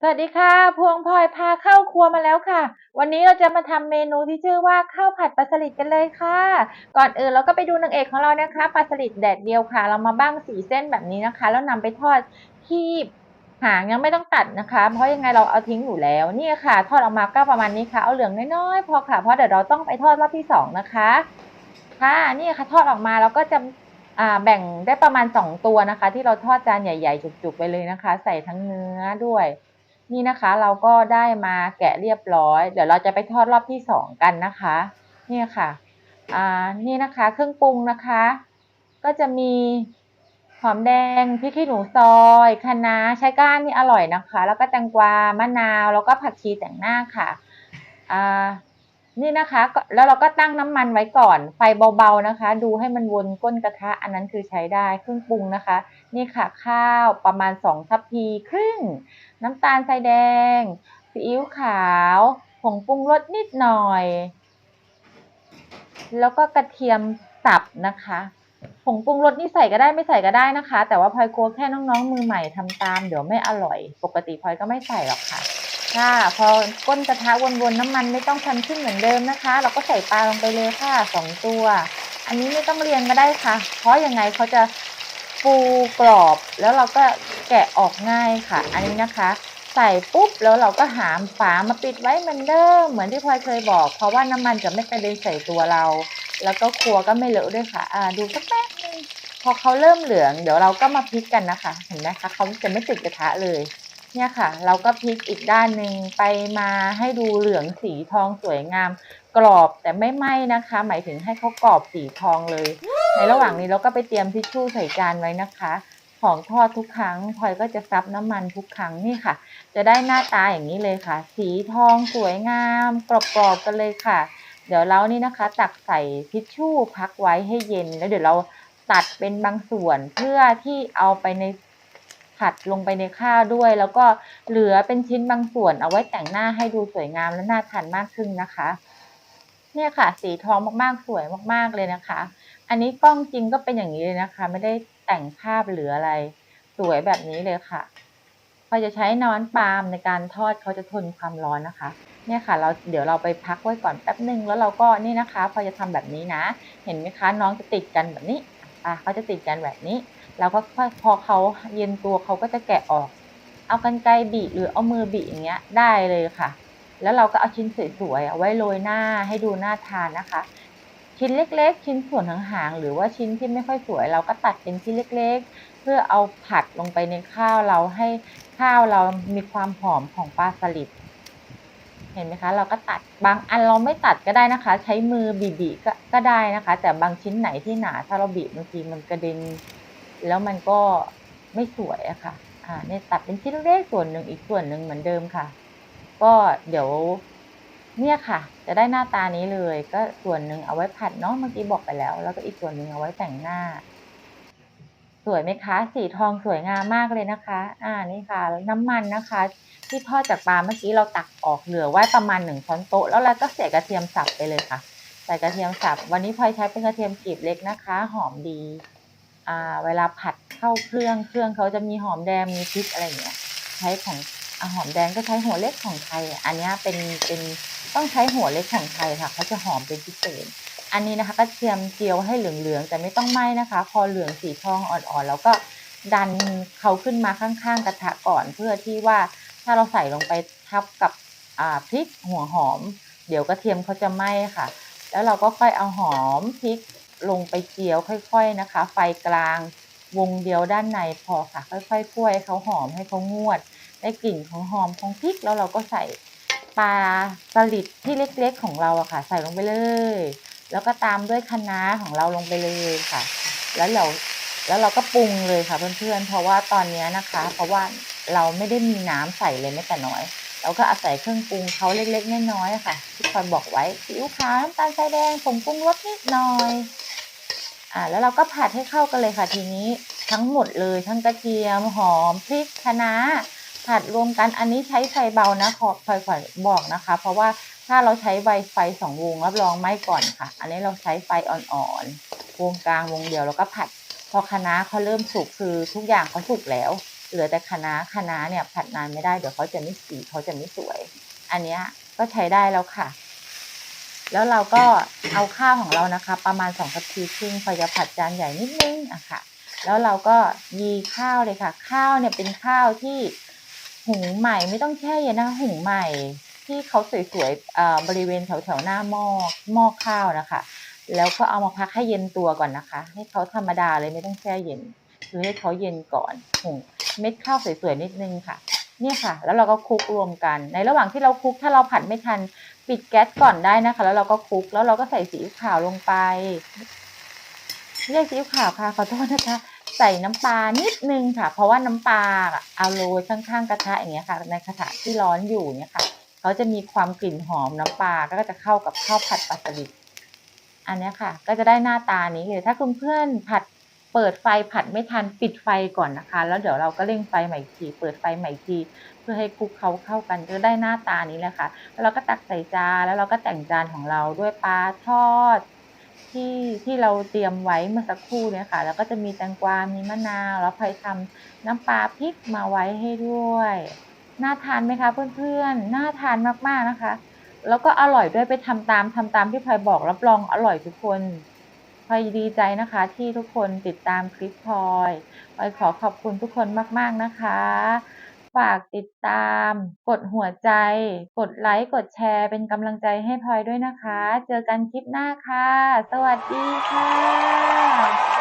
สวัสดีค่ะ พวงพลอยพาเข้าครัวมาแล้วค่ะ วันนี้เราจะมาทำเมนูที่ชื่อว่าข้าวผัดปลาสลิดกันเลยค่ะ ก่อนอื่นเราก็ไปดูนางเอกของเรานะคะปลาสลิดแดดเดียวค่ะ เรามาบ้างสีเส้นแบบนี้นะคะ แล้วนำไปทอดที่หางยังไม่ต้องตัดนะคะ เพราะยังไงเราเอาทิ้งอยู่แล้วนี่ค่ะ ทอดออกมาก็ประมาณนี้ค่ะ เอาเหลืองน้อยๆพอค่ะ เพราะเดี๋ยวเราต้องไปทอดรอบที่สองนะคะค่ะนี่ค่ะทอดออกมาแล้วก็จะแบ่งได้ประมาณสองตัวนะคะ ที่เราทอดจานใหญ่ ๆ จุกๆไปเลยนะคะ ใส่ทั้งเนื้อด้วย นี่นะคะเราก็ได้มาแกะเรียบร้อย เดี๋ยวเราจะไปทอดรอบที่สองกันนะคะนี่ค่ะอ่านี่นะคะเครื่องปรุงนะคะ ก็จะมีหอมแดงพริกขี้หนูซอยคะน้าใช้ก้านนี่อร่อยนะคะ แล้วก็แตงกวามะนาวแล้วก็ผักชีแต่งหน้าค่ะอ่า นี่นะคะ แล้วเราก็ตั้งน้ำมันไว้ก่อน ไฟเบาๆนะคะ ดูให้มันวนก้นกระทะ อันนั้นคือใช้ได้เครื่องปรุงนะคะ นี่ค่ะข้าวประมาณสองทัพพีครึ่ง น้ำตาลทรายแดงซีอิ๊วขาวผงปรุงรสนิดหน่อย แล้วก็กระเทียมสับนะคะผงปรุงรสนี่ใส่ก็ได้ไม่ใส่ก็ได้นะคะ แต่ว่าพลอยกลัวแค่น้องๆ มือใหม่ทำตาม เดี๋ยวไม่อร่อย ปกติพลอยก็ไม่ใส่หรอกค่ะ ค่ะ พอก้นกระทะวนๆน้ำมันไม่ต้องพันขึ้นเหมือนเดิมนะคะ เราก็ใส่ปลาลงไปเลยค่ะสองตัว อันนี้ไม่ต้องเรียงก็ได้ค่ะ เพราะยังไงเขาจะฟูกรอบแล้วเราก็แกะออกง่ายค่ะ อันนี้นะคะ ใส่ปุ๊บแล้วเราก็หามฝามาปิดไว้เหมือนเดิมเหมือนที่พลอยเคยบอก เพราะว่าน้ำมันจะไม่กระเด็นใส่ตัวเรา แล้วก็ครัวก็ไม่เลอะด้วยค่ะ อ่าดูสักแป๊บนึงพอเขาเริ่มเหลือง เดี๋ยวเราก็มาพลิกกันนะคะ เห็นไหมคะเขาจะไม่ติดกระทะเลย เนี่ยค่ะ เราก็พลิกอีกด้านหนึ่งไปมาให้ดูเหลืองสีทองสวยงาม กรอบแต่ไม่ไหม้นะคะ หมายถึงให้เขากรอบสีทองเลย ในระหว่างนี้เราก็ไปเตรียมทิชชู่ใส่จานไว้นะคะ ของทอดทุกครั้งพลอยก็จะซับน้ำมันทุกครั้งนี่ค่ะ จะได้หน้าตาอย่างนี้เลยค่ะ สีทองสวยงาม กรอบๆกันเลยค่ะ เดี๋ยวเรานี่นะคะ ตักใส่ทิชชู่พักไว้ให้เย็นแล้วเดี๋ยวเราตัดเป็นบางส่วนเพื่อที่เอาไปใน ผัดลงไปในข้าวด้วย แล้วก็เหลือเป็นชิ้นบางส่วนเอาไว้แต่งหน้าให้ดูสวยงามและน่าทานมากขึ้นนะคะ เนี่ยค่ะ สีทองมากๆสวยมากๆเลยนะคะ อันนี้กล้องจริงก็เป็นอย่างนี้เลยนะคะ ไม่ได้แต่งภาพหรืออะไร สวยแบบนี้เลยค่ะพอจะใช้นอนปาล์มในการทอดเขาจะทนความร้อนนะคะ เนี่ยค่ะ เราเดี๋ยวเราไปพักไว้ก่อนแป๊บหนึ่งแล้วเราก็นี่นะคะ พอจะทำแบบนี้นะ เห็นไหมคะน้องจะติดกันแบบนี้อะเขาจะติดกันแบบนี้ แล้วก็พอเขาเย็นตัวเขาก็จะแกะออก เอากันไกรบีหรือเอามือบีอย่างเงี้ยได้เลยค่ะ แล้วเราก็เอาชิ้นสวยๆเอาไว้โรยหน้าให้ดูน่าทานนะคะ ชิ้นเล็กๆ ชิ้นส่วนหางๆหรือว่าชิ้นที่ไม่ค่อยสวย เราก็ตัดเป็นชิ้นเล็กๆ เพื่อเอาผัดลงไปในข้าวเราให้ข้าวเรามีความหอมของปลาสลิดเห็นไหมคะเราก็ตัดบางอันเราไม่ตัดก็ได้นะคะ ใช้มือบีๆก็ก็ได้นะคะ แต่บางชิ้นไหนที่หนาถ้าเราบีบบางทีมันกระเด็น แล้วมันก็ไม่สวยอะค่ะ อ่าเนี่ยตัดเป็นชิ้นเล็กส่วนหนึ่งอีกส่วนหนึ่งเหมือนเดิมค่ะ ก็เดี๋ยวเนี่ยค่ะ จะได้หน้าตานี้เลย ก็ส่วนหนึ่งเอาไว้ผัดเนาะเมื่อกี้บอกไปแล้ว แล้วก็อีกส่วนหนึ่งเอาไว้แต่งหน้า สวยไหมคะ สีทองสวยงามมากเลยนะคะ อ่านี่ค่ะ น้ำมันนะคะ ที่ทอดจากปลาเมื่อกี้เราตักออกเหลือไว้ประมาณหนึ่งช้อนโต๊ะแล้วเราก็ใส่กระเทียมสับไปเลยค่ะใส่กระเทียมสับ วันนี้พลอยใช้เป็นกระเทียมกลีบเล็กนะคะ หอมดี เวลาผัดเข้าเครื่องเครื่องเขาจะมีหอมแดงมีพริกอะไรอย่างเงี้ยใช้ของอหอมแดงก็ใช้หัวเล็กของไทย อันนี้เป็นเป็นต้องใช้หัวเล็กของไทยค่ะเขาจะหอมเป็นพิเศษ อันนี้นะคะกระเทียมเจียวให้เหลืองๆแต่ไม่ต้องไหม้นะคะ พอเหลืองสีทองอ่อนๆแล้วก็ดันเขาขึ้นมาข้างๆกระทะก่อน เพื่อที่ว่าถ้าเราใส่ลงไปทับกับพริกหัวหอม เดี๋ยวกระเทียมเขาจะไหม้ค่ะ แล้วเราก็ค่อยเอาหอมพริก ลงไปเจียวค่อยๆนะคะ ไฟกลาง วงเดียวด้านในพอค่ะ ค่อยๆคั่วให้เขาหอมให้เขางวด ได้กลิ่นของหอมของพริกแล้วเราก็ใส่ปลาสลิดที่เล็กๆของเราอะค่ะ ใส่ลงไปเลย แล้วก็ตามด้วยคะน้าของเราลงไปเลยค่ะ แล้วเราแล้วเราก็ปรุงเลยค่ะเพื่อนๆ เพราะว่าตอนนี้นะคะ เพราะว่าเราไม่ได้มีน้ำใส่เลยแม้แต่น้อย เราก็อาศัยเครื่องปรุงเขาเล็กๆน้อยๆค่ะ ที่คอยบอกไว้ซีอิ๊วขาวน้ำตาลทรายแดงผงปรุงรสนิดหน่อย อ่าแล้วเราก็ผัดให้เข้ากันเลยค่ะทีนี้ทั้งหมดเลยทั้งกระเทียมหอมพริกคะน้าผัดรวมกันอันนี้ใช้ไฟเบานะขอคอยคอบอกนะคะ เพราะว่าถ้าเราใช้ไวไฟสองวงรับรองไหม้ก่อนค่ะ อันนี้เราใช้ไฟอ่อนๆวงกลางวงเดียวแล้วก็ผัด พอคะน้าเขาเริ่มสุกคือทุกอย่างเขาสุกแล้ว เหลือแต่คะน้าคะน้าเนี่ยผัดนานไม่ได้เดี๋ยวเขาจะไม่สีเขาจะไม่สวย อันนี้ก็ใช้ได้แล้วค่ะ แล้วเราก็เอาข้าวของเรานะคะ ประมาณสองกะพีครึ่งพอจะผัดจานใหญ่นิดนึงอะค่ะ แล้วเราก็ยีข้าวเลยค่ะ ข้าวเนี่ยเป็นข้าวที่หุงใหม่ไม่ต้องแช่เย็นนะหุงใหม่ที่เขาสวยๆเอ่อบริเวณแถวๆหน้าหม้อหม้อข้าวนะคะ แล้วก็เอามาพักให้เย็นตัวก่อนนะคะ ให้เขาธรรมดาเลยไม่ต้องแช่เย็นคือให้เขาเย็นก่อนหุงเม็ดข้าวสวยๆนิดนึงค่ะ เนี่ยค่ะ แล้วเราก็คลุกรวมกัน ในระหว่างที่เราคลุกถ้าเราผัดไม่ทัน ปิดแก๊สก่อนได้นะคะ แล้วเราก็คลุกแล้วเราก็ใส่ซีขาวลงไปเรียกซีอิ๊วขาวค่ะขอโทษนะคะ ใส่น้ำปลานิดนึงค่ะ เพราะว่าน้ำปลาอะเอาโรยข้างๆกระทะอย่างเงี้ยค่ะ ในกระทะที่ร้อนอยู่เนี่ยค่ะเขาจะมีความกลิ่นหอมน้ำปลาก็จะเข้ากับข้าวผัดปลาสลิดอันนี้ค่ะ ก็จะได้หน้าตานี้เลยถ้าคุณเพื่อนผัด เปิดไฟผัดไม่ทันปิดไฟก่อนนะคะ แล้วเดี๋ยวเราก็เร่งไฟใหม่อีกทีเปิดไฟใหม่อีกทีเพื่อให้คลุกเขาเข้ากันก็ได้หน้าตานี้แหละค่ะแล้วเราก็ตักใส่จานแล้วเราก็แต่งจานของเราด้วยปลาทอดที่ที่เราเตรียมไว้เมื่อสักครู่เนี่ยค่ะ แล้วก็จะมีแตงกวา มีมะนาว แล้วพลอยทำน้ำปลาพริกมาไว้ให้ด้วย น่าทานไหมคะเพื่อนๆ น่าทานมากๆนะคะ แล้วก็อร่อยด้วยไปทำตามทำตามที่พลอยบอกรับรองอร่อยทุกคน พลอยดีใจนะคะที่ทุกคนติดตามคลิปพลอยพลอยขอขอบคุณทุกคนมาก ๆ นะคะ ฝากติดตาม กดหัวใจ กดไลค์ กดแชร์ เป็นกำลังใจให้พลอยด้วยนะคะ เจอกันคลิปหน้าค่ะ สวัสดีค่ะ